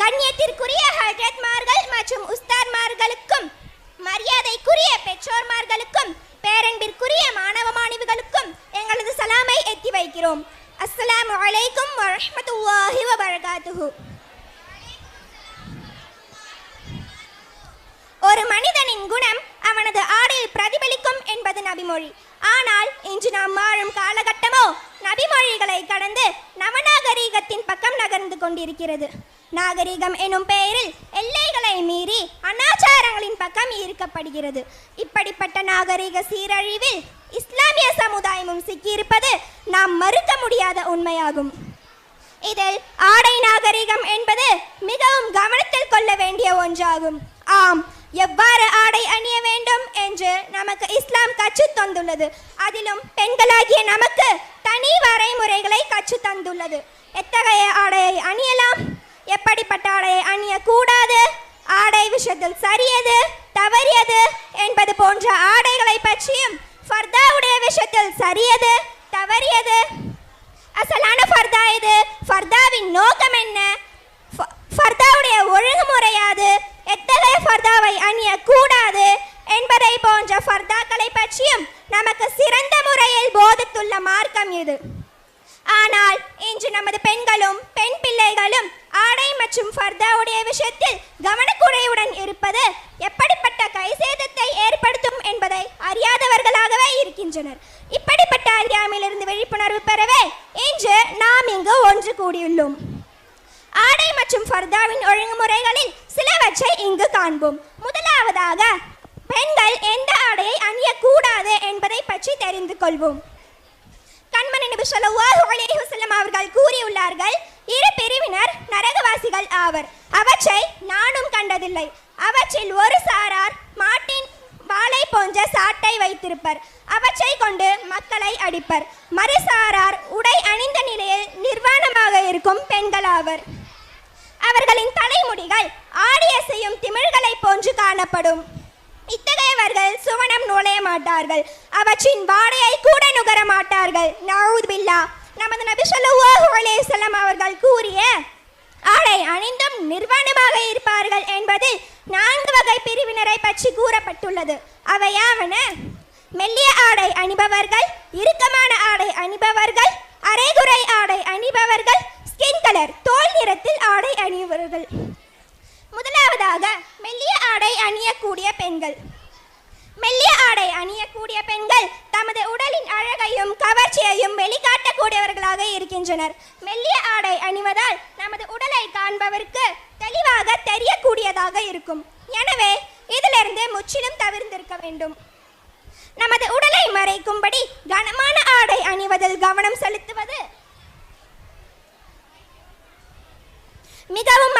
கண்ணியத்திற்குரிய ஹஜரத்மார்கள் மற்றும் உஸ்தாத்மார்களுக்கும் மரியாதைக்குரிய பெற்றோர்மார்களுக்கும் பேரன்பிற்குரிய மாணவ மாணவிகளுக்கும் எங்களது சலாமை எத்தி வைக்கிறோம். அஸ்ஸலாமு அலைக்கும் வரஹ்மத்துல்லாஹி வபரகாத்துஹு. ஒரு மனிதனின் குணம் அவனது ஆடையில் பிரதிபலிக்கும் என்பது நபிமொழி. ஆனால் இன்று நாம் வாழும் காலகட்டமோ நபிமொழிகளை கடந்து நவநாகரீகத்தின் பக்கம் நகர்ந்து கொண்டிருக்கிறது. நாகரீகம் எனும் பெயரில் எல்லைகளை மீறி அனாச்சாரங்களின் பக்கம் ஈர்க்கப்படுகிறது. இப்படிப்பட்ட நாகரீக சீரழிவில் இஸ்லாமிய சமுதாயமும் சிக்கியிருப்பது நாம் மறுக்க முடியாத உண்மையாகும். இதில் ஆடை நாகரிகம் என்பது மிகவும் கவனத்தில் கொள்ள வேண்டிய ஒன்றாகும். ஆம் எவ்வாறு ஆடை அணிய வேண்டும் என்று நமக்கு இஸ்லாம் கற்றுத் தந்துள்ளது. அதிலும் பெண்களாகிய நமக்கு தனி வரைமுறைகளை கற்றுத் தந்துள்ளது. எத்தகைய ஆடையை அணியலாம்? எப்படிப்பட்ட ஆடையை அணியக்கூடாது? ஆடை விஷயத்தில் சரியது தவறியது என்பது போன்ற ஆடைகளை பற்றியும் ஃபர்தாவுடைய விஷயத்தில் சரியது தவறியது. அசலான ஃபர்தா இது? ஃபர்தாவின் நோக்கம் என்ன? ஃபர்தாவுடைய ஒழுங்குமுறையாது எத்தகைய ஃபர்தாவை அணியக்கூடாது என்பதை போன்ற ஃபர்தாக்களை பற்றியும் நமக்கு சிறந்த முறையில் போதித்துள்ள மார்க்கம் இது. ஆனால் இன்று நமது பெண்களும் பெண் பிள்ளைகளும் ஆடை மற்றும் ஃபர்தாவுடைய விஷயத்தில் கவனக்குறைவுடன் இருப்பது எப்படிப்பட்ட கைசேதத்தை ஏற்படுத்தும் என்பதை அறியாதவர்களாகவே இருக்கின்றனர். இப்படிப்பட்ட அறியாமையிலிருந்து விழிப்புணர்வு பெறவே இன்று நாம் இங்கு ஒன்று கூடியுள்ளோம். ஆடை மற்றும் ஃபர்தாவின் ஒழுங்குமுறைகளில் சிலவற்றை இங்கு காண்போம். முதலாவதாக பெண்கள் எந்த ஆடையை அணியக்கூடாது என்பதை பற்றி தெரிந்து கொள்வோம். கண்மணி நபி ஸல்லல்லாஹு அலைஹி வஸல்லம் அவர்கள் கூறியுள்ளார்கள் இரு பிரிவினர் நரகவாசிகள் ஆவர். அவற்றை நானும் கண்டதில்லை. அவற்றில் ஒரு சாரார் மாட்டின் வாளை போன்ற சாட்டை வைத்திருப்பர். அவற்றை கொண்டு மக்களை அடிப்பர். மறுசாரார் உடை அணிந்த நிலையில் நிர்வாணமாக இருக்கும் பெண்கள் ஆவர். அவர்களின் தலைமுடிகள் ஆடிய செய்யும் திமிழ்களை போன்று காணப்படும். இத்தகையவர்கள் சுவனம் நுழைய மாட்டார்கள். அவற்றின் வாடையை கூட நுகர மாட்டார்கள். நவுதுபில்லா. நமது நபி சொல்லுவோஹு அலைஹி அவர்கள் கூறிய ஆடை அணிந்தும் நிர்வாணமாக இருப்பார்கள் என்பதில் நான்கு வகை பிரிவினரை பற்றி கூறப்பட்டுள்ளது. அவையாவன மெல்லிய ஆடை அணிபவர்கள் இறுக்கமான ஆடை அணிபவர்கள் அரைகுறை ஆடை அணிபவர்கள் ஸ்கின் கலர் தோல் நிறத்தில் ஆடை அணிபவர்கள். முதலாவதாக மெல்லிய ஆடை அணியக்கூடிய பெண்கள். மெல்லிய ஆடை அணியக்கூடிய பெண்கள் தமது உடலின் அழகையும் கவர்ச்சியையும் வெளிக்காட்டக்கூடியவர்களாக இருக்கின்றனர். மெல்லிய ஆடை அணிவதால் நமது உடலை காண்பவருக்கு தெளிவாக தெரியக்கூடியதாக இருக்கும். எனவே இதிலிருந்து முற்றிலும் தவிர்ந்திருக்க வேண்டும். நமது உடலை மறைக்கும் கனமான ஆடை அணிவதில் கவனம் செலுத்துவது மிகவும்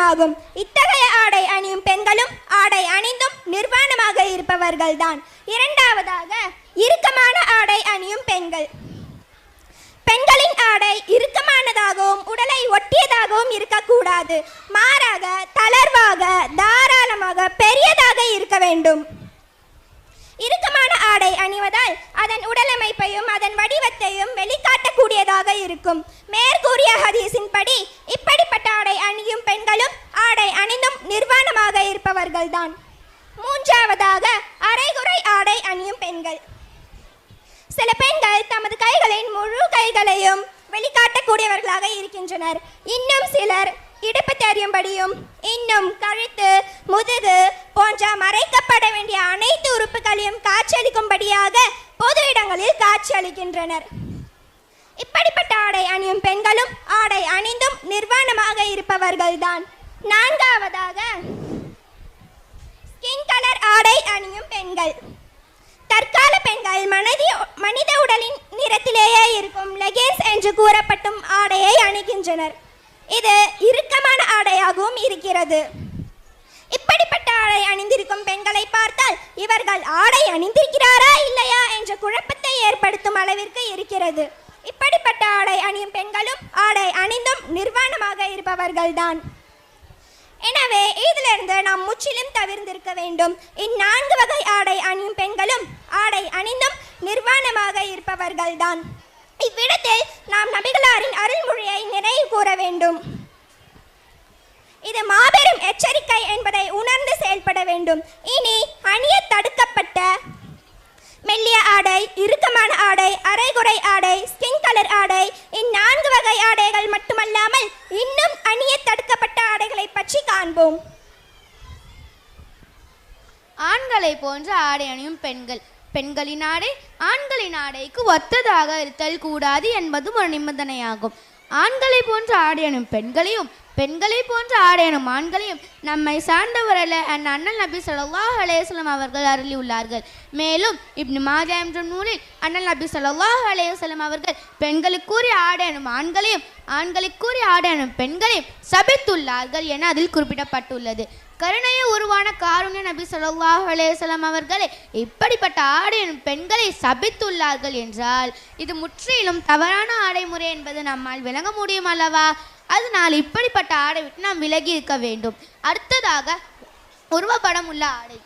நிர்வாணமாகும். இத்தகைய ஆடை அணியும் பெண்களும் ஆடை அணிந்தும் நிர்வாணமாக இருப்பவர்கள்தான். இரண்டாவதாக இறுக்கமான ஆடை அணியும் பெண்கள். பெண்களின் ஆடை இறுக்கமானதாகவும் உடலை ஒட்டியதாகவும் இருக்கக்கூடாது. மாறாக தளர்வாக தாராளமாக பெரியதாக இருக்க வேண்டும். இறுக்கமான ஆடை அணிவதால் அதன் உடலமைப்பையும் அதன் வடிவத்தையும் வெளிக்காட்டக்கூடியதாக இருக்கும். மேற்கூறிய ஹதீஸின் படி இப்படிப்பட்ட ஆடை அணியும் பெண்களும் ஆடை அணிந்தும் நிர்வாணமாக இருப்பவர்கள்தான். மூன்றாவதாக அரைகுறை ஆடை அணியும் பெண்கள். சில பெண்கள் தமது கைகளின் முழு கைகளையும் வெளிக்காட்டக்கூடியவர்களாக இருக்கின்றனர். இன்னும் சிலர் இடுப்பு தெரியும்படியும் இன்னும் கழுத்து முதுகு போன்ற மறைக்கப்பட வேண்டிய அனைத்து உறுப்புகளையும் காட்சியளிக்கும்படியாக பொது இடங்களில் காட்சியளிக்கின்றனர். இப்படிப்பட்ட ஆடை அணியும் பெண்களும் ஆடை அணிந்தும் நிர்வாணமாக இருப்பவர்கள்தான். நான்காவதாக ஸ்கின் கலர் ஆடை அணியும் பெண்கள். தற்கால பெண்கள் மனதி மனித உடலின் நிறத்திலேயே இருக்கும் லெகின்ஸ் என்று கூறப்பட்டும் ஆடையை அணிகின்றனர். இது இறுக்கமான ஆடையாகவும் இருக்கிறது. இப்படிப்பட்ட ஆடை அணிந்திருக்கும் பெண்களை பார்த்தால் இவர்கள் ஆடை அணிந்திருக்கிறாரா இல்லையா என்ற குழப்பத்தை ஏற்படுத்தும் அளவிற்கு இருக்கிறது. இப்படிப்பட்ட ஆடை அணியும் பெண்களும் ஆடை அணிந்தும் நிர்வாணமாக இருப்பவர்கள்தான். எனவே இதிலிருந்து நாம் முற்றிலும் தவிர்ந்திருக்க வேண்டும். இந்நான்கு வகை ஆடை அணியும் பெண்களும் ஆடை அணிந்தும் நிர்வாணமாக இருப்பவர்கள்தான். இவ்விடத்தில் நாம் நபிகளாரின் அருள்மொழியை நினைவு கூற கூற வேண்டும். இது மாபெரும் எச்சரிக்கை என்பதை உணர்ந்து செயல்பட வேண்டும். இனி அணிய தடுக்கப்பட்ட மெல்லிய ஆடை இறுக்கமான ஆடை அரைகுறை ஆடை ஸ்கின் கலர் ஆடை இந்நான்கு வகை ஆடைகள் மட்டுமல்லாமல் இன்னும் அணிய தடுக்கப்பட்ட ஆடைகளை பற்றி காண்போம். ஆண்களை போன்ற ஆடை அணியும் பெண்கள். பெண்களின் ஆடை ஆண்களின் ஆடைக்கு ஒத்ததாக இருத்தல் கூடாது என்பதும் ஒரு நிபந்தனையாகும். ஆண்களை போன்ற ஆடையனும் பெண்களையும் பெண்களை போன்ற ஆடையனும் ஆண்களையும் நம்மை சார்ந்தவரல்ல அண்ட் அண்ணல் நபி சொல்லாஹ் அலைஹி அவர்கள் அருளியுள்ளார்கள். மேலும் இப்னு மாஜா என்ற நூலில் அண்ணல் நபி சொல்லாஹ் அலைஹி அவர்கள் பெண்களுக்குரிய ஆடையனும் ஆண்களையும் ஆண்களுக்குரிய ஆடையனும் பெண்களையும் சபித்துள்ளார்கள் என அதில் குறிப்பிடப்பட்டுள்ளது. கருணையை உருவான காருண்ய நபி சொல்லாஹ் அலேசலம் அவர்களே இப்படிப்பட்ட ஆடையின் பெண்களை சபித்துள்ளார்கள் என்றால் இது முற்றிலும் தவறான ஆடை முறை என்பது நம்மால் விளங்க முடியும் அல்லவா? அதனால் இப்படிப்பட்ட ஆடை விட்டு நாம் விலகி இருக்க வேண்டும். அடுத்ததாக உருவப்படம் உள்ள ஆடை.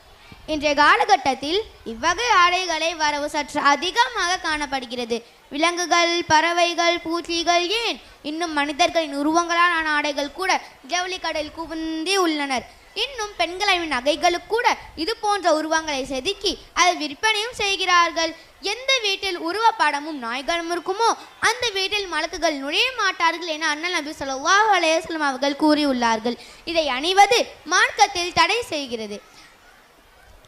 இன்றைய காலகட்டத்தில் இவ்வகை ஆடைகளை வரவு சற்று அதிகமாக காணப்படுகிறது. விலங்குகள் பறவைகள் பூச்சிகள் ஏன்? இன்னும் மனிதர்களின் உருவங்களான ஆடைகள் கூட ஜவுளி கடையில் குவிந்தி உள்ளனர். இன்னும் பெண்களின் நகைகளுக்கு கூட இது போன்ற உருவங்களை செதுக்கி அதை விற்பனையும் செய்கிறார்கள். எந்த வீட்டில் உருவப்படமும் நாய்களும் இருக்குமோ அந்த வீட்டில் மலக்குகள் நுழைய மாட்டார்கள் என அண்ணல் நபி ஸல்லல்லாஹு அலையம் அவர்கள் கூறியுள்ளார்கள். இதை அணிவது மார்க்கத்தில் தடை செய்கிறது.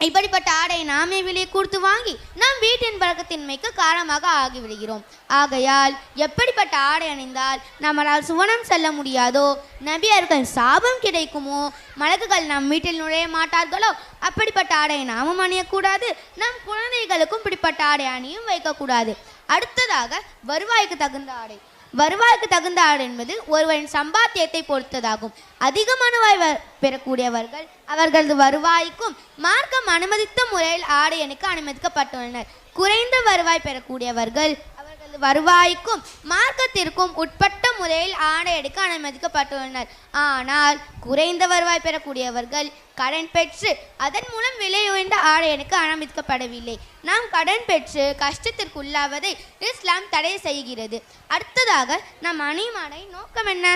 இப்படிப்பட்ட ஆடை நாமே விலை கொடுத்து வாங்கி நாம் வீட்டின் பழக்கத்தின்மைக்கு காரணமாக ஆகிவிடுகிறோம். ஆகையால் எப்படிப்பட்ட ஆடை அணிந்தால் நம்மளால் சுவனம் செல்ல முடியாதோ நபியர்கள் சாபம் கிடைக்குமோ மலக்குகள் நம் வீட்டில் நுழைய மாட்டார்களோ அப்படிப்பட்ட ஆடை நாமும் அணியக்கூடாது நம் குழந்தைகளுக்கும் இப்படிப்பட்ட ஆடை அணியும் வைக்கக்கூடாது. அடுத்ததாக வருவாய்க்கு தகுந்த ஆடை. வருவாய்க்கு தகுந்த ஆடு என்பது ஒருவரின் சம்பாத்தியத்தை பொறுத்ததாகும். அதிகமான மனுவாய் பெறக்கூடியவர்கள் அவர்களது வருவாய்க்கும் மார்க்கம் அனுமதித்த முறையில் ஆடை எனக்கு அனுமதிக்கப்பட்டுள்ளனர். குறைந்த வருவாய் பெறக்கூடியவர்கள் அவர்களது வருவாய்க்கும் மார்க்கத்திற்கும் உட்பட்ட முறையில் ஆடை எடுக்க அனுமதிக்கப்பட்டுள்ளனர். ஆனால் குறைந்த வருவாய் பெறக்கூடியவர்கள் கடன் பெற்று அதன் மூலம் விலை உயர்ந்த ஆடை எனக்கு அனுமதிக்கப்படவில்லை நாம் கடன் பெற்று கஷ்டத்திற்கு உள்ளாவதை இஸ்லாம் தடை செய்கிறது. அடுத்ததாக நம் அணிமாடை நோக்கம் என்ன?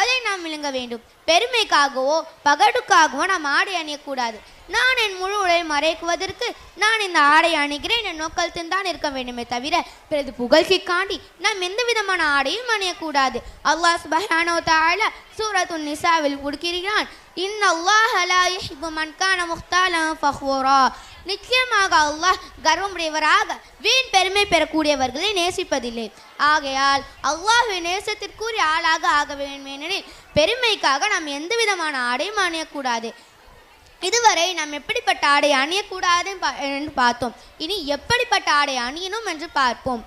அதை நாம் விளங்க வேண்டும். பெருமைக்காகவோ பகடுக்காகவோ நாம் ஆடை அணியக்கூடாது. நான் என் முழு உடலை மறைக்குவதற்கு நான் இந்த ஆடை அணிகிறேன். என் நோக்கத்தில் தான் இருக்க வேண்டுமே தவிர பிறகு புகழ்ச்சிக்காண்டி நாம் எந்த விதமான ஆடையும் அணியக்கூடாது. அல்லாஹ் சுபஹானோ தால சூரத்து நிசாவில் கொடுக்கிறான் இன் அல்லாஹ் லா யுஹிப்பு மன்கான கான ஃபஹூரா நிச்சயமாக அல்லாஹ் கர்வமுடையவராக வீண் பெருமை பெறக்கூடியவர்களை நேசிப்பதில்லை. ஆகையால் அல்லாஹ்வின் நேசத்திற்குரிய ஆளாக ஆக வேண்டும் ஏனெனில் பெருமைக்காக நாம் எந்த விதமான ஆடையும் அணியக்கூடாது. இதுவரை நாம் எப்படிப்பட்ட ஆடை அணியக்கூடாது என்று பார்த்தோம். இனி எப்படிப்பட்ட ஆடை அணியணும் என்று பார்ப்போம்.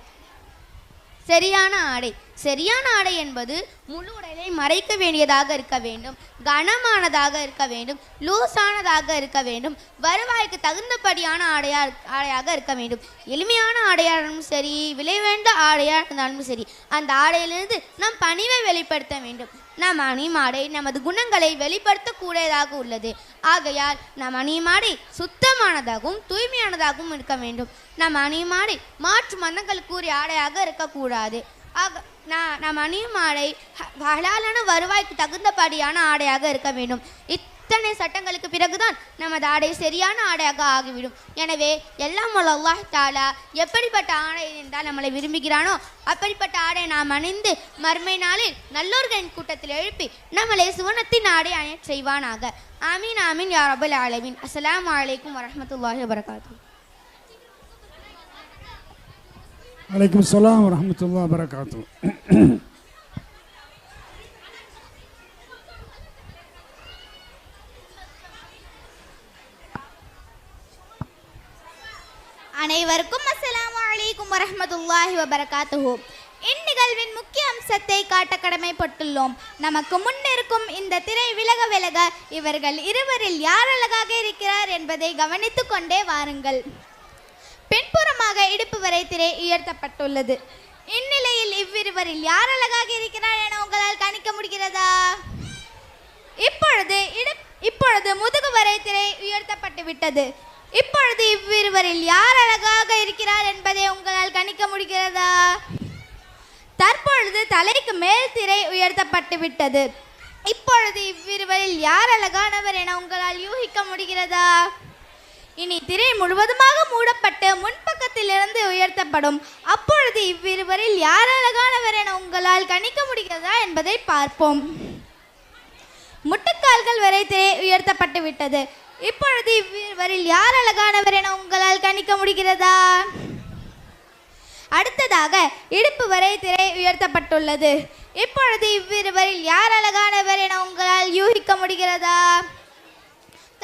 சரியான ஆடை. சரியான ஆடை என்பது முழு உடலை மறைக்க வேண்டியதாக இருக்க வேண்டும். கனமானதாக இருக்க வேண்டும். லூசானதாக இருக்க வேண்டும். வருவாய்க்கு தகுந்தபடியான ஆடையா ஆடையாக இருக்க வேண்டும். எளிமையான ஆடையாக இருந்தாலும் சரி விலை வேண்ட ஆடையாக இருந்தாலும் சரி அந்த ஆடையிலிருந்து நாம் பணிவை வெளிப்படுத்த வேண்டும். நாம் அணிமாடை நமது குணங்களை வெளிப்படுத்தக்கூடியதாக உள்ளது. ஆகையால் நம் அணிமாடை சுத்தமானதாகவும் தூய்மையானதாகவும் இருக்க வேண்டும். நம் அணிமாடை மாற்று மதங்களுக்குரிய ஆடையாக இருக்கக்கூடாது. ஆக நான் நாம் அணியும் ஆடை ஹ- ஹலாலான வருவாய்க்கு தகுந்தபடியான ஆடையாக இருக்க வேண்டும். இத்தனை சட்டங்களுக்கு பிறகுதான் நமது ஆடை சரியான ஆடையாக ஆகிவிடும். எனவே எல்லாம் வல்ல அல்லாஹ் தாலா எப்படிப்பட்ட ஆடை என்றால் நம்மளை விரும்புகிறானோ அப்படிப்பட்ட ஆடை நாம் அணிந்து மறுமை நாளில் நல்லோர்களின் கூட்டத்தில் எழுப்பி நம்மளை சுவனத்தின் ஆடை அணியச் செய்வானாக. ஆமீன் ஆமீன் யாரபுல் ஆலமீன். அஸ்ஸலாமு அலைக்கும் வரஹ்மத்துல்லாஹி வலைக்கம் சலாம் வரமத்துல்லா வரகாத்து அனைவருக்கும் அஸ்ஸலாமு அலைக்கும் வரஹமத்துல்லாஹி வபரகாத்துஹு. இந்நிகழ்வின் முக்கிய அம்சத்தை காட்ட கடமைப்பட்டுள்ளோம். நமக்கு முன்னிருக்கும் இந்த திரை விலக விலக இவர்கள் இருவரில் யார் அழகாக இருக்கிறார் என்பதை கவனித்துக் கொண்டே வாருங்கள். பின்புறமாக இடுப்பு வரை திரை உயர்த்தப்பட்டுள்ளது. இந்நிலையில் இவ்விருவரில் யார் அழகாக இருக்கிறார் என உங்களால் கணிக்க முடிகிறதா? இப்பொழுது இப்பொழுது முதுகு வரை திரை உயர்த்தப்பட்டு விட்டது. இப்பொழுது இவ்விருவரில் யார் அழகாக இருக்கிறார் என்பதை உங்களால் கணிக்க முடிகிறதா? தற்பொழுது தலைக்கு மேல் திரை உயர்த்தப்பட்டு விட்டது. இப்பொழுது இவ்விருவரில் யார் அழகானவர் என உங்களால் யூகிக்க முடிகிறதா? இனி திரை முழுவதுமாக மூடப்பட்டு முன்பக்கத்திலிருந்து உயர்த்தப்படும். அப்பொழுது இவ்விருவரில் யார் அழகானவர் என உங்களால் கணிக்க முடிகிறதா என்பதை பார்ப்போம். முட்டுக்கால்கள் வரை திரை உயர்த்தப்பட்டு விட்டது. இப்பொழுது இவ்விருவரில் யார் அழகானவர் என உங்களால் கணிக்க முடிகிறதா? அடுத்ததாக இடுப்பு வரை திரை உயர்த்தப்பட்டுள்ளது. இப்பொழுது இவ்விருவரில் யார் அழகானவர் என உங்களால் யூகிக்க முடிகிறதா?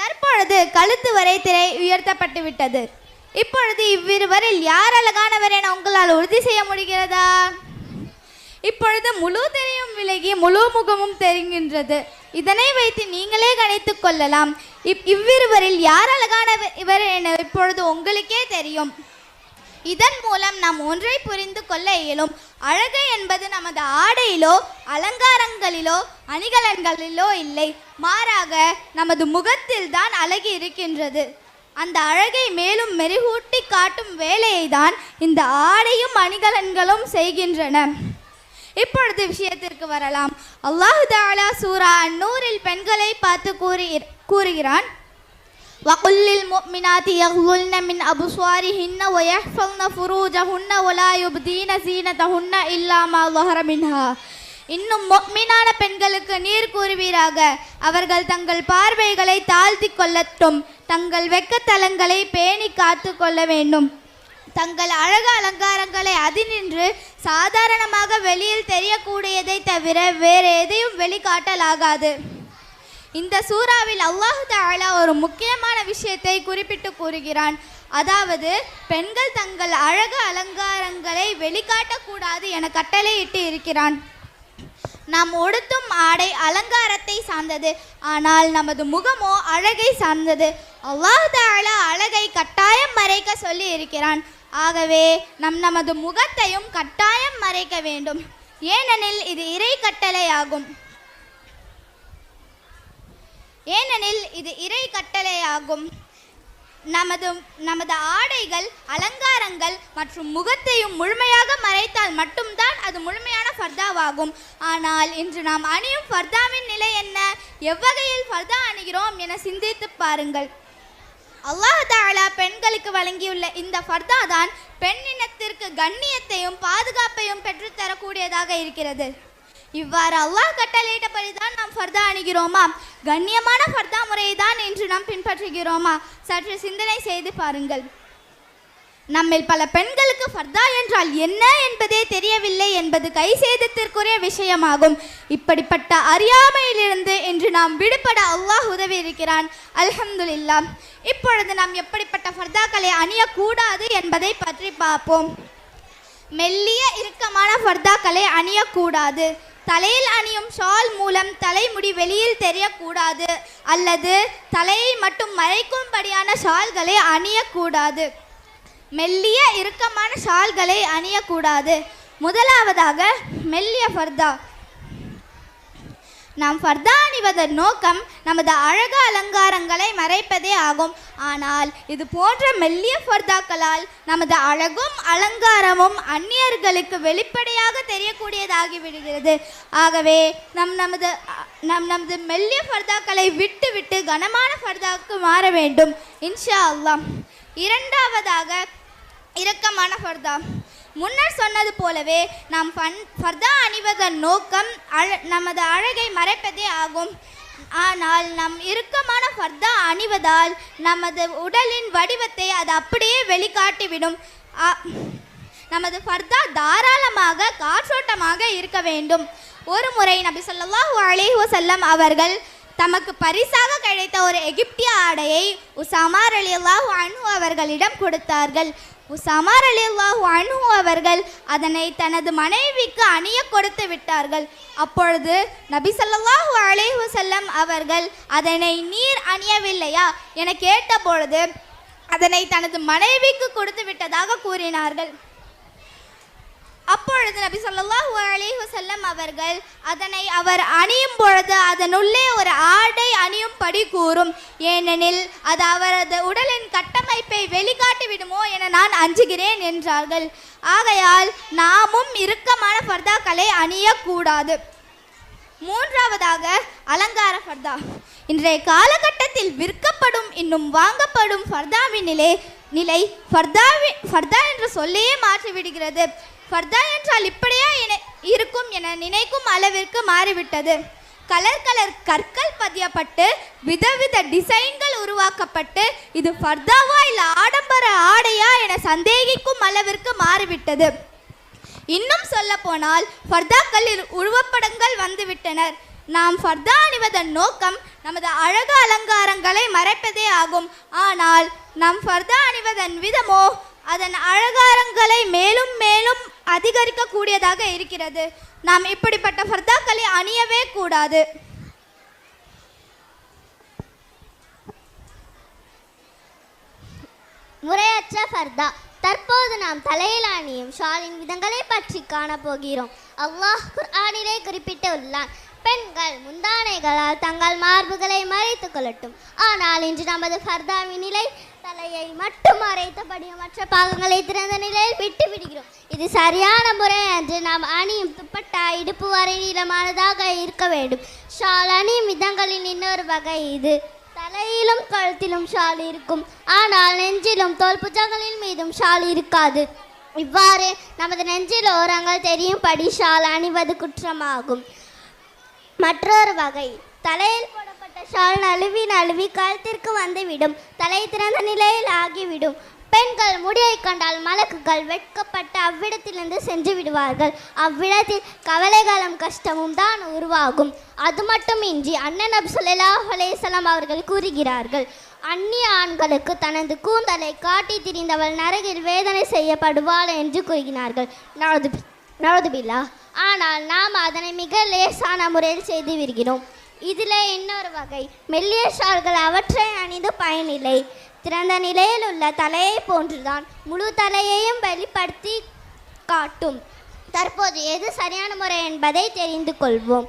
தற்பொழுது கழுத்து வரை திரை உயர்த்தப்பட்டு விட்டது. இப்பொழுது இவ்விருவரில் யார் அழகானவர் என உங்களால் உறுதி செய்ய முடிகிறதா? இப்பொழுது முழு திரையும் விலகி முழு முகமும் தெரிகின்றது. இதனை வைத்து நீங்களே கணித்துக் கொள்ளலாம். இவ் இவ்விருவரில் யார் அழகானவர் இவர் என இப்பொழுது உங்களுக்கே தெரியும். இதன் மூலம் நாம் ஒன்றை புரிந்து கொள்ள இயலும். அழகு என்பது நமது ஆடையிலோ அலங்காரங்களிலோ அணிகலன்களிலோ இல்லை. மாறாக நமது முகத்தில் தான் அழகு இருக்கின்றது. அந்த அழகை மேலும் மெருகூட்டி காட்டும் வேலையை தான் இந்த ஆடையும் அணிகலன்களும் செய்கின்றன. இப்பொழுது விஷயத்திற்கு வரலாம். அல்லாஹு தாலா சூரா அந்நூறில் பெண்களை பார்த்து கூறி கூறுகிறான். وقل للمؤمنات يغضلن من أبصارهن ويحفظن فروجهن ولا يبدين زينتهن إلا ما ظهر منها இன்னும் மொக்மினான பெண்களுக்கு நீர் கூறுவீராக அவர்கள் தங்கள் பார்வைகளை தாழ்த்தி கொள்ளட்டும் தங்கள் வெக்கத்தலங்களை பேணி காத்து கொள்ள வேண்டும் தங்கள் அழகு அலங்காரங்களை அதினின்று சாதாரணமாக வெளியில் தெரியக்கூடியதை தவிர வேறு எதையும் வெளிக்காட்டலாகாது இந்த சூறாவில் அல்லாஹு தாலா ஒரு முக்கியமான விஷயத்தை குறிப்பிட்டு கூறுகிறான். அதாவது பெண்கள் தங்கள் அழகு அலங்காரங்களை வெளிக்காட்டக்கூடாது என கட்டளையிட்டு இருக்கிறான். நாம் உடுத்தும் ஆடை அலங்காரத்தை சார்ந்தது ஆனால் நமது முகமோ அழகை சார்ந்தது. அல்லாஹ் தாலா அழகை கட்டாயம் மறைக்க சொல்லி இருக்கிறான். ஆகவே நம் நமது முகத்தையும் கட்டாயம் மறைக்க வேண்டும். ஏனெனில் இது இறை கட்டளையாகும். ஏனெனில் இது இறை கட்டளையாகும். நமது நமது ஆடைகள் அலங்காரங்கள் மற்றும் முகத்தையும் முழுமையாக மறைத்தால் மட்டும்தான் அது முழுமையான ஃபர்தாவாகும். ஆனால் இன்று நாம் அணியும் ஃபர்தாவின் நிலை என்ன? எவ்வகையில் ஃபர்தா அணிகிறோம் என சிந்தித்து பாருங்கள். அல்லாஹ் தாலா பெண்களுக்கு வழங்கியுள்ள இந்த ஃபர்தா தான் பெண்ணினத்திற்கு கண்ணியத்தையும் பாதுகாப்பையும் பெற்றுத்தரக்கூடியதாக இருக்கிறது. இவ்வாறு அல்லாஹ் கட்டளையிட்டபடி தான் நாம் ஃபர்தா அணுகிறோமா? கண்ணியமான ஃபர்தா முறையை தான் இன்று நாம் பின்பற்றுகிறோமா? சற்று சிந்தனை செய்து பாருங்கள். நம்மில் பல பெண்களுக்கு ஃபர்தா என்றால் என்ன என்பதே தெரியவில்லை என்பது கை சேதத்திற்குரிய விஷயமாகும். இப்படிப்பட்ட அறியாமையிலிருந்து இன்று நாம் விடுபட அல்லாஹ் உதவி இருக்கிறான் அல்ஹம்துல்லா இப்பொழுது நாம் எப்படிப்பட்ட ஃபர்தாக்களை அணியக்கூடாது என்பதை பற்றி பார்ப்போம். மெல்லிய இறுக்கமான ஃபர்தாக்களை அணியக்கூடாது. தலையில் அணியும் ஷால் மூலம் தலைமுடி வெளியில் தெரியக்கூடாது அல்லது தலையை மட்டும் மறைக்கும்படியான ஷால்களை அணியக்கூடாது. மெல்லிய இறுக்கமான ஷால்களை அணியக்கூடாது. முதலாவதாக மெல்லிய ஃபர்தா. நாம் ஃபர்தா அணிவதன் நோக்கம் நமது அழகு அலங்காரங்களை மறைப்பதே ஆகும். ஆனால் இது போன்ற மெல்லிய ஃபர்தாக்களால் நமது அழகும் அலங்காரமும் அந்நியர்களுக்கு வெளிப்படையாக தெரியக்கூடியதாகிவிடுகிறது. ஆகவே நம் நமது நம் நமது மெல்லிய ஃபர்தாக்களை விட்டு விட்டு கனமான ஃபர்தாவுக்கு மாற வேண்டும். இன்ஷா அல்லாம் இரண்டாவதாக இரக்கமான ஃபர்தா. முன்னர் சொன்னது போலவே நாம் ஃபன் ஃபர்தா அணிவதன் நோக்கம் அழ நமது அழகை மறைப்பதே ஆகும். ஆனால் நம் இறுக்கமான ஃபர்தா அணிவதால் நமது உடலின் வடிவத்தை அது அப்படியே வெளிக்காட்டிவிடும். நமது ஃபர்தா தாராளமாக காற்றோட்டமாக இருக்க வேண்டும். ஒரு முறை நபி சொல்லாஹு அலைஹி வஸல்லம் அவர்கள் தமக்கு பரிசாக கிடைத்த ஒரு எகிப்திய ஆடையை உசாமார் அலி அல்லாஹு அனு அவர்களிடம் கொடுத்தார்கள். உசாமா ரலியல்லாஹு அனு அவர்கள் அதனை தனது மனைவிக்கு அணிய கொடுத்து விட்டார்கள். அப்பொழுது நபி ஸல்லல்லாஹு அலைஹி வஸல்லம் அவர்கள் அதனை நீர் அணியவில்லையா? என கேட்டபொழுது அதனை தனது மனைவிக்கு கொடுத்து விட்டதாக கூறினார்கள். அப்பொழுது நபி ஸல்லல்லாஹு அலைஹி வஸல்லம் செல்லம் அவர்கள் அதனை அவர் அணியும் பொழுது அதனுள்ளே ஒரு ஆடை அணியும்படி கூறும். ஏனெனில் அது அவரது உடலின் கட்டமைப்பை வெளிக்காட்டி விடுமோ என நான் அஞ்சுகிறேன் என்றார்கள். ஆகையால் நாமும் இறுக்கமான ஃபர்தாக்களை அணியக்கூடாது மூன்றாவதாக அலங்கார ஃபர்தா. இன்றைய காலகட்டத்தில் விற்கப்படும் இன்னும் வாங்கப்படும் ஃபர்தாவின் நிலை நிலை ஃபர்தாவி ஃபர்தா என்ற சொல்லையே மாற்றிவிடுகிறது. ஃபர்தா என்றால் இப்படியா என- இருக்கும் என நினைக்கும் அளவிற்கு மாறிவிட்டது. கலர் கலர் கற்கள் பதியப்பட்டு விதவித டிசைன்கள் உருவாக்கப்பட்டு இது ஃபர்தாவா இல்லை ஆடம்பர ஆடையா என சந்தேகிக்கும் அளவிற்கு மாறிவிட்டது. இன்னும் சொல்ல போனால் ஃபர்தாக்களில் உருவப்படங்கள் வந்துவிட்டனர் நாம் ஃபர்தா அணிவதன் நோக்கம் நமது அழகு அலங்காரங்களை மறைப்பதே ஆகும். ஆனால் நாம் ஃபர்தா அணிவதன் விதமோ அதன் அலங்காரங்களை மேலும் மேலும் அதிகரிக்கக்கூடியதாக இருக்கிறது. நாம் இப்படிப்பட்ட ஃபர்தாக்களை அணியவே கூடாது. முறையற்ற ஃபர்தா தற்போது நாம் தலையில் அணியும் ஷாலின் விதங்களை பற்றி காணப்போகிறோம். அல்லாஹ் குர்ஆனிலே குறிப்பிட்டுள்ளான். பெண்கள் முந்தானைகளால் தங்கள் மார்புகளை மறைத்துக் கொள்ளட்டும். ஆனால் இன்று நமது ஃபர்தாவின் நிலை தலையை மட்டும் மறைத்தபடியும் மற்ற பாகங்களை திறந்த நிலையில் விட்டு விடுகிறோம். இது சரியான முறை என்று நாம் அணியும் துப்பட்டா இடுப்பு வரை நீளமானதாக இருக்க வேண்டும். ஷால் அணியும் விதங்களின் இன்னொரு வகை இது. தலையிலும் கழுத்திலும் ஷால் இருக்கும். ஆனால் நெஞ்சிலும் தோல் புஜங்களின் மீதும் ஷால் இருக்காது. இவ்வாறு நமது நெஞ்சில் ஓரங்கள் தெரியும்படி ஷால் அணிவது குற்றமாகும். மற்றொரு வகை தலையில் போடப்பட்ட ஷால் நழுவி நழுவி கழுத்திற்கு வந்துவிடும் தலை திறந்த நிலையில் ஆகிவிடும் பெண்கள் முடியை கண்டால் மலக்குகள் வெட்கப்பட்டு அவ்விடத்திலிருந்து சென்று விடுவார்கள் அவ்விடத்தில் கவலைகளும் கஷ்டமும் தான் உருவாகும் அது மட்டுமின்றி அண்ணன் அப்சுல்லா ஹலேசலம் அவர்கள் கூறுகிறார்கள் அந்நிய ஆண்களுக்கு தனது கூந்தலை காட்டி திரிந்தவள் நரகில் வேதனை செய்யப்படுவாள் என்று கூறுகிறார்கள் நவது நவதுபில்லா ஆனால் நாம் அதனை மிக லேசான முறையில் செய்து வருகிறோம் இதில் இன்னொரு வகை. மெல்லிய ஷால்கள் அவற்றை அணிந்து பயனில்லை. திறந்த நிலையில் உள்ள தலையை போன்றுதான் முழு தலையையும் வெளிப்படுத்தி காட்டும். தற்போது எது சரியான முறை என்பதை தெரிந்து கொள்வோம்.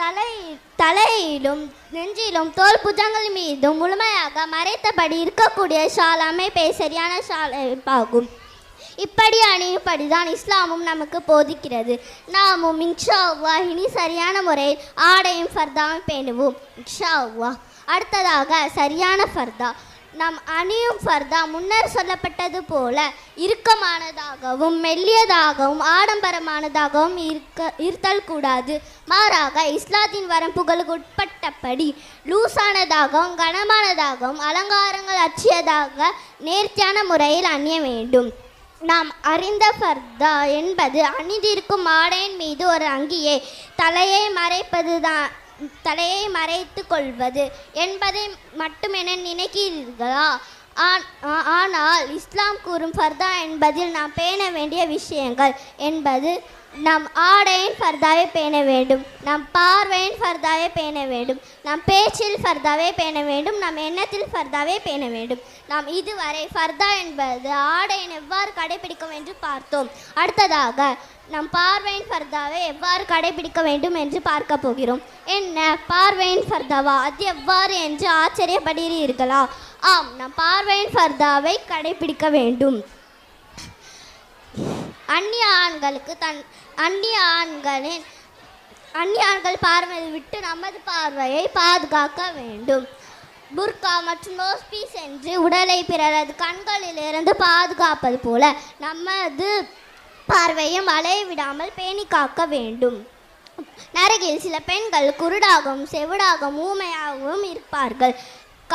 தலை தலையிலும் நெஞ்சிலும் தோல் புஜங்கள் மீதும் முழுமையாக மறைத்தபடி இருக்கக்கூடிய ஷால் அமைப்பே சரியான ஷால் அமைப்பாகும். இப்படி அணியும்படிதான் இஸ்லாமும் நமக்கு போதிக்கிறது. நாமும் இன்ஷா அல்லாஹ் இனி சரியான முறையில் ஆடையும் ஃபர்தாவும் பேணுவோம். இன்ஷா அல்லாஹ் அடுத்ததாக சரியான ஃபர்தா. நாம் அணியும் ஃபர்தா முன்னர் சொல்லப்பட்டது போல இறுக்கமானதாகவும் மெல்லியதாகவும் ஆடம்பரமானதாகவும் இருக்க இருத்தல் கூடாது. மாறாக இஸ்லாத்தின் வரம்புகளுக்கு உட்பட்டபடி லூசானதாகவும் கனமானதாகவும் அலங்காரங்கள் அச்சியதாக நேர்த்தியான முறையில் அணிய வேண்டும். நாம் அறிந்த ஃபர்தா என்பது அணிந்திருக்கும் ஆடையின் மீது ஒரு அங்கியை தலையை மறைப்பது தான் தலையை மறைத்து கொள்வது என்பதை மட்டுமென நினைக்கிறீர்களா? ஆ- ஆனால் இஸ்லாம் கூறும் ஃபர்தா என்பதில் நாம் பேண வேண்டிய விஷயங்கள் என்பது நம் ஆடையின் ஃபர்தாவை பேண வேண்டும். நம் பார்வையின் ஃபர்தாவை பேண வேண்டும். நம் பேச்சில் ஃபர்தாவை பேண வேண்டும். நம் எண்ணத்தில் ஃபர்தாவே பேண வேண்டும். நாம் இதுவரை ஃபர்தா என்பது ஆடையின் எவ்வாறு கடைபிடிக்கும் என்று பார்த்தோம். அடுத்ததாக நம் பார்வையின் ஃபர்தாவை எவ்வாறு கடைபிடிக்க வேண்டும் என்று பார்க்க போகிறோம். என்ன? பார்வையின் ஃபர்தாவா? அது எவ்வாறு என்று ஆச்சரியப்படுகிறீர்களா? ஆம் நம் பார்வையின் ஃபர்தாவை கடைபிடிக்க வேண்டும். அந்நிய ஆண்களுக்கு தன் அந்நிய ஆண்களின் அந்நிய ஆண்கள் பார்வையை விட்டு நமது பார்வையை பாதுகாக்க வேண்டும். புர்கா மற்றும் நோஸ்பீஸ் என்று உடலை பிறரது கண்களிலிருந்து பாதுகாப்பது போல நமது பார்வையும் அலையவிடாமல் பேணி காக்க வேண்டும். நரகில் சில பெண்கள் குருடாகவும் செவிடாகவும் ஊமையாகவும் இருப்பார்கள்.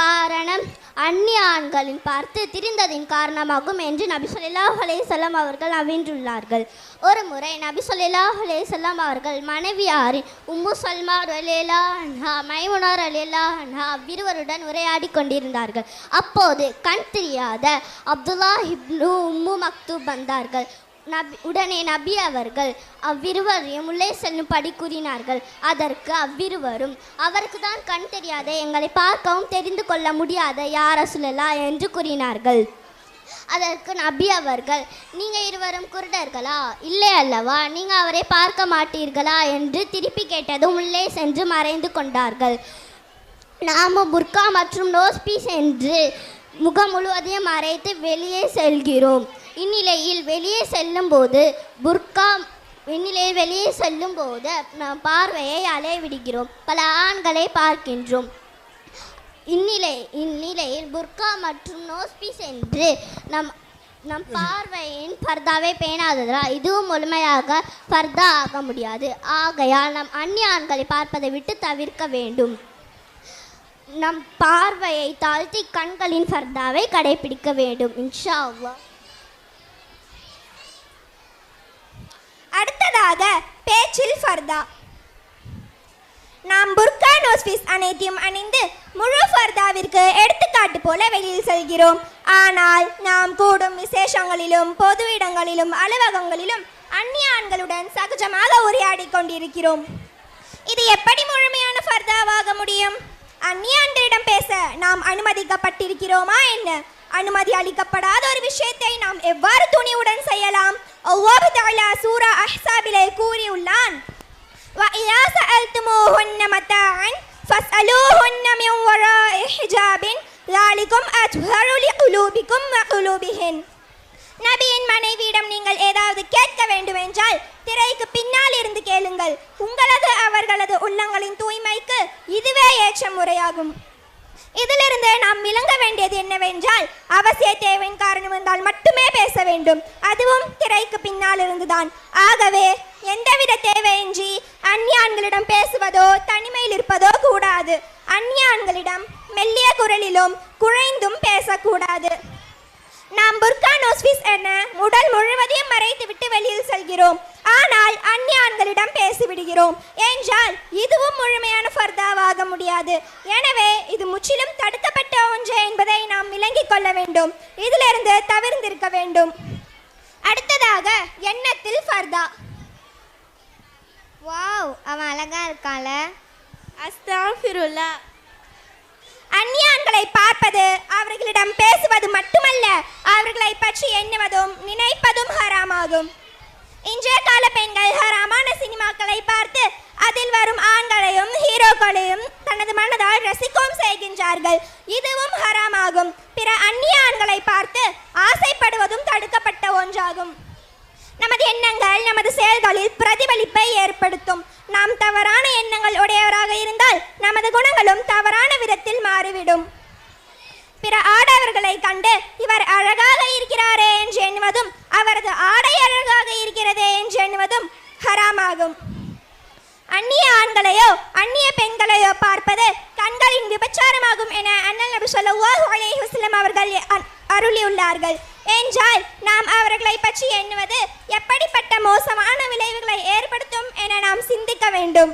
காரணம் அந்நிய ஆண்களின் பார்த்து திரிந்ததின் காரணமாகும் என்று நபி ஸல்லல்லாஹு அலேசல்லாம் அவர்கள் அவின்றுள்ளார்கள் ஒரு முறை நபி ஸல்லல்லாஹு அலேசல்லாம் அவர்கள் மனைவியாரின் உம்மு சல்மார் ரலியல்லா அன்ஹா மைமுனார் ரலியல்லா அன்ஹா அவ்விருவருடன் உரையாடி கொண்டிருந்தார்கள். அப்போது கண் தெரியாத அப்துல்லா இப்னு உம்மு மக்தூப் வந்தார்கள். நபி உடனே நபி அவர்கள் அவ்விருவரையும் உள்ளே செல்லும்படி கூறினார்கள் அதற்கு அவ்விருவரும் அவருக்கு தான் கண் தெரியாத எங்களை பார்க்கவும் தெரிந்து கொள்ள முடியாத யார் சொல்லலா என்று கூறினார்கள். அதற்கு நபி அவர்கள் நீங்கள் இருவரும் குருடர்களா? இல்லை அல்லவா நீங்கள் அவரை பார்க்க மாட்டீர்களா? என்று திருப்பி கேட்டதும் உள்ளே சென்று மறைந்து கொண்டார்கள். நாம் புர்கா மற்றும் நோஸ்பீஸ் என்று முகம் முழுவதையும் மறைத்து வெளியே செல்கிறோம். இந்நிலையில் வெளியே செல்லும்போது புர்கா இந்நிலையில் வெளியே செல்லும்போது நம் பார்வையை அலைவிடுகிறோம். பல ஆண்களை பார்க்கின்றோம். இந்நிலை இந்நிலையில் புர்கா மற்றும் நோஸ்பி என்று நம் நம் பார்வையின் பர்தாவை பேணாததால் இதுவும் முழுமையாக பர்தா ஆக முடியாது. ஆகையால் நம் அந்நிய ஆண்களை பார்ப்பதை விட்டு தவிர்க்க வேண்டும். நம் பார்வையை தாழ்த்தி கண்களின் ஃபர்தாவை கடைபிடிக்க வேண்டும். இன்ஷா அல்லாஹ். அடுத்ததாக பேச்சில் ஃபர்தா. நாம் புர்கா நோஸ்பிஸ் அனைத்தையும் அணிந்து முழு ஃபர்தாவிற்கு எடுத்துக்காட்டு போல வெளியில் செல்கிறோம். ஆனால் நாம் கூடும் விசேஷங்களிலும் பொது இடங்களிலும் அலுவலகங்களிலும் அந்நிய ஆண்களுடன் சகஜமாக உரையாடி கொண்டிருக்கிறோம். இது எப்படி முழுமையான ஃபர்தாவாக முடியும்? அந்நிய ஆண்களிடம் பேச நாம் அனுமதிக்கப்பட்டிருக்கிறோமா என்ன? அனுமதி அளிக்கப்படாத ஒரு விஷயத்தை நாம் எவ்வாறு துணிவுடன் செய்யலாம்? அல்லாஹ் தஆலா சூரா அஹ்ஸாபிலே கூறியுள்ளான் وَإِذَا سَأَلْتُمُوهُنَّ مَتَاعًا فَاسْأَلُوهُنَّ مِنْ وَرَاءِ حِجَابٍ ذَلِكُمْ أَطْهَرُ لِقُلُوبِكُمْ وَقُلُوبِهِنْ நபியின் மனைவியிடம் நீங்கள் ஏதாவது கேட்க வேண்டும் என்றால் திரைக்கு பின்னால் இருந்து கேளுங்கள் உங்களது அவர்களது உள்ளங்களின் தூய்மைக்கு இதுவே ஏற்ற முறையாகும் இதிலிருந்து நாம் விளங்க வேண்டியது என்னவென்றால் அவசிய தேவையின் காரணம் இருந்தால் மட்டுமே பேச வேண்டும். அதுவும் திரைக்கு பின்னால் இருந்துதான். ஆகவே எந்தவித தேவையின்றி அந்நியான்களிடம் பேசுவதோ தனிமையில் இருப்பதோ கூடாது. அந்நியான்களிடம் மெல்லிய குரலிலும் குழைந்தும் பேசக்கூடாது. நாம் புர்கா நோஸ்பிஸ் என உடல் முழுவதையும் மறைத்துவிட்டு வெளியில் செல்கிறோம். ஆனால் அந்நிய ஆண்களிடம் பேசிவிடுகிறோம். என்றால் இதுவும் முழுமையான ஃபர்தாவாக முடியாது. எனவே இது முற்றிலும் தடுக்கப்பட்ட ஒன்று என்பதை நாம் விளங்கிக் கொள்ள வேண்டும். இதிலிருந்து தவிர்ந்திருக்க வேண்டும். அடுத்ததாக எண்ணத்தில் ஃபர்தா. வாவ் அவன் அழகா இருக்கான்ல. அஸ்தாஃபிருல்லா. அந்நியான்களை பார்ப்பது அவர்களிடம் பேசுவது மட்டுமல்ல அவர்களை பற்றி எண்ணுவதும் நினைப்பதும் ஹராமாகும். இன்றைய கால பெண்கள் ஹராமான சினிமாக்களை பார்த்து அதில் வரும் ஆண்களையும் ஹீரோக்களையும் தனது மனதால் ரசிக்கவும் செய்கின்றார்கள். இதுவும் ஹராமாகும். பிற அந்நிய ஆண்களை பார்த்து ஆசைப்படுவதும் தடுக்கப்பட்ட ஒன்றாகும். நமது எண்ணங்கள் நமது செயல்களில் பிரதிபலிப்பை ஏற்படுத்தும். நாம் தவறான எண்ணங்கள் உடையவராக இருந்தால் நமது குணங்களும் தவறான விதத்தில் மாறிவிடும். பிற ஆடவர்களை கண்டு இவர் அழகாக இருக்கிறாரே என்று எண்ணுவதும் அவரது ஆடை அழகாக இருக்கிறதே என்று எண்ணுவதும் ஹராமாகும். அந்நிய ஆண்களையோ அந்நிய பெண்களையோ பார்ப்பது கண்களின் விபச்சாரமாகும் என அண்ணல் நபி ஸல்லல்லாஹு அலைஹி அவர்கள் அருளியுள்ளார்கள். என்றால் நாம் அவர்களை பற்றி எண்ணுவது எப்படிப்பட்ட மோசமான விளைவுகளை ஏற்படுத்தும் என நாம் சிந்திக்க வேண்டும்.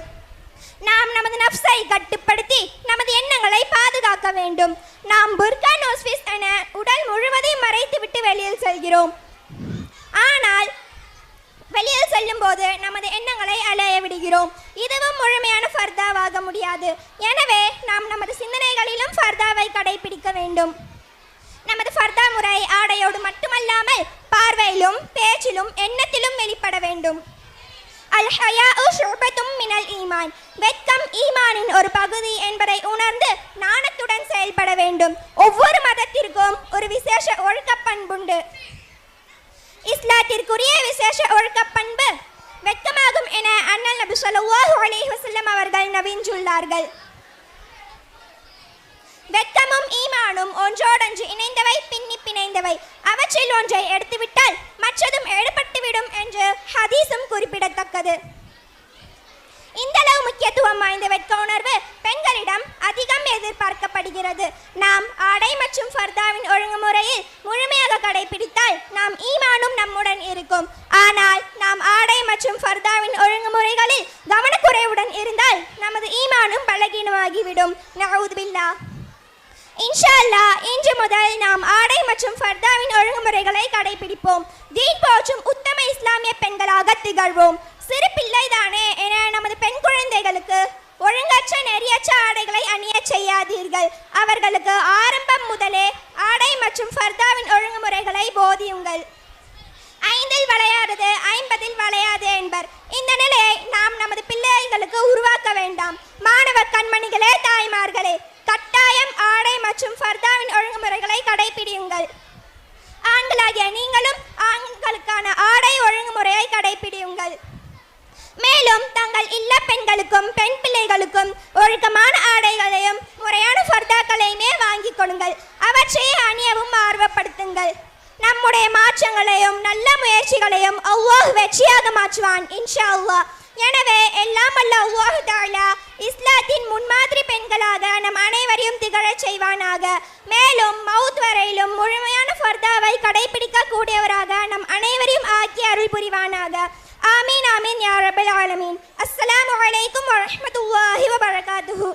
நாம் நமது நப்சை கட்டுப்படுத்தி நமது எண்ணங்களை பாதுகாக்க வேண்டும். நாம் புர்கா நோஸ்பிஸ் என உடல் முழுவதையும் மறைத்துவிட்டு வெளியில் செல்கிறோம். ஆனால் வெளியில் செல்லும் போது நமது எண்ணங்களை அலைய விடுகிறோம். இதுவும் முழுமையான ஃபர்தாவாக முடியாது. எனவே நாம் நமது சிந்தனைகளிலும் ஃபர்தாவை கடைபிடிக்க வேண்டும். நமது ஃபர்தா முறை ஆடையோடு மட்டுமல்லாமல் பார்வையிலும் பேச்சிலும் எண்ணத்திலும் வெளிப்பட வேண்டும். அல் ஹயாஉ ஷுபத்தும் மினல் ஈமான். வெட்கம் ஈமானின் ஒரு பகுதி என்பதை உணர்ந்து நாணத்துடன் செயல்பட வேண்டும். ஒவ்வொரு மதத்திற்கும் ஒரு விசேஷ ஒழுக்க பண்புண்டு. இஸ்லாத்திற்குரிய விசேஷ ஒழுக்க பண்பு வெட்கமாகும் என அண்ணல் நபி ஸல்லல்லாஹு அலைஹி வஸல்லம் அவர்கள் நவின்றுள்ளார்கள் வெட்கமும் ஈமானும் ஒன்றோடொன்று இணைந்தவை பின்னி பிணைந்தவை. அவற்றில் ஒன்றை எடுத்துவிட்டால் மற்றதும் எடுபட்டுவிடும் என்று ஹதீஸும் குறிப்பிடத்தக்கது. இந்த அளவு முக்கியத்துவம் வாய்ந்த வெட்க உணர்வு பெண்களிடம் அதிகம் எதிர்பார்க்கப்படுகிறது நாம் ஆடை மற்றும் ஃபர்தாவின் ஒழுங்குமுறையில் முழுமையாக கடைபிடித்தால் நாம் ஈமானும் நம்முடன் இருக்கும் ஆனால் நாம் ஆடை மற்றும் ஃபர்தாவின் ஒழுங்குமுறைகளில் கவனக்குறைவுடன் இருந்தால் நமது ஈமானும் பலகீனமாகிவிடும் நவுதுபில்லா இன்ஷா அல்லாஹ் இன்று முதல் நாம் ஆடை மற்றும் ஃபர்தாவின் ஒழுங்குமுறைகளை கடைபிடிப்போம் தீன் போற்றும் உத்தம இஸ்லாமிய பெண்களாக திகழ்வோம் சிறு பிள்ளைதானே என நமது பெண் குழந்தைகளுக்கு ஒழுங்கற்ற நெறியற்ற ஆடைகளை அணிய செய்யாதீர்கள் அவர்களுக்கு ஆரம்பம் முதலே ஆடை மற்றும் ஃபர்தாவின் ஒழுங்குமுறைகளை போதியுங்கள் ஐந்தில் வளையாதது ஐம்பதில் வளையாது என்பர் இந்த நிலையை நாம் நமது பிள்ளைகளுக்கு உருவாக்க வேண்டாம் மாணவ கண்மணிகளே தாய்மார்களே கட்டாயம் ஆடை மற்றும் ஃபர்தாவின் ஒழுங்குமுறைகளை கடைபிடியுங்கள் ஆண்களாகிய நீங்களும் ஆண்களுக்கான ஆடை ஒழுங்குமுறையை கடைபிடியுங்கள் மேலும் தங்கள் இல்ல பெண்களுக்கும் பெண் பிள்ளைகளுக்கும் ஒழுக்கமான ஆடைகளையும் முறையான ஃபர்தாக்களையுமே வாங்கிக் கொடுங்கள். அவற்றையே அணியவும் ஆர்வப்படுத்துங்கள். நம்முடைய மாற்றங்களையும் நல்ல முயற்சிகளையும் அவ்வாஹ் வெற்றியாக மாற்றுவான் இன்ஷா அல்லாஹ். எனவே எல்லாம் அல்ல அல்லாஹ் தாலா இஸ்லாத்தின் முன்மாதிரி பெண்களாக நம் அனைவரையும் திகழச் செய்வானாக. மேலும் மவுத் வரையிலும் முழுமையான ஃபர்தாவை கடைபிடிக்க கூடியவராக நம் அனைவரையும் ஆக்கி அருள் புரிவானாக. ஆமீன் ஆமீன் யா ரப்பல் ஆலமீன். அஸ்ஸலாமு அலைக்கும் வரஹ்மத்துல்லாஹி வபரகாத்துஹு.